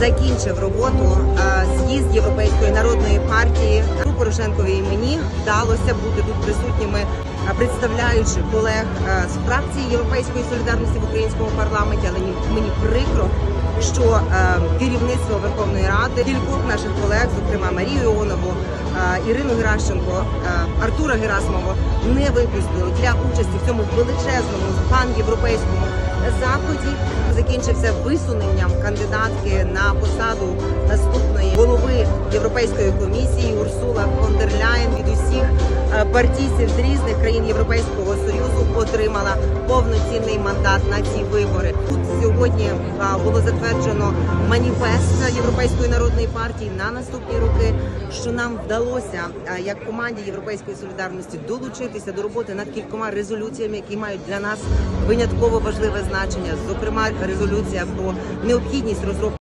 закінчив роботу е, з'їзд Європейської народної партії. У Порошенкові і мені вдалося бути тут присутніми, е, представляючи колег е, з фракції Європейської солідарності в українському парламенті. Але ні- мені прикро, що керівництво Верховної Ради кількох наших колег, зокрема Марію Іонову, Ірину Геращенко, Артура Герасимова, не випустили для участі в цьому величезному пан-європейському заході. Закінчився висуненням кандидатки на посаду наступної голови Європейської комісії Урсула фон дер від усіх партійців з різних країн Європейського союзу отримала повноцінний мандат на ці вибори. Тут сьогодні е, було затверджено маніфест Європейської народної партії на наступні роки. Що нам вдалося е, як команді Європейської солідарності долучитися до роботи над кількома резолюціями, які мають для нас винятково важливе значення, зокрема резолюція про необхідність розробки.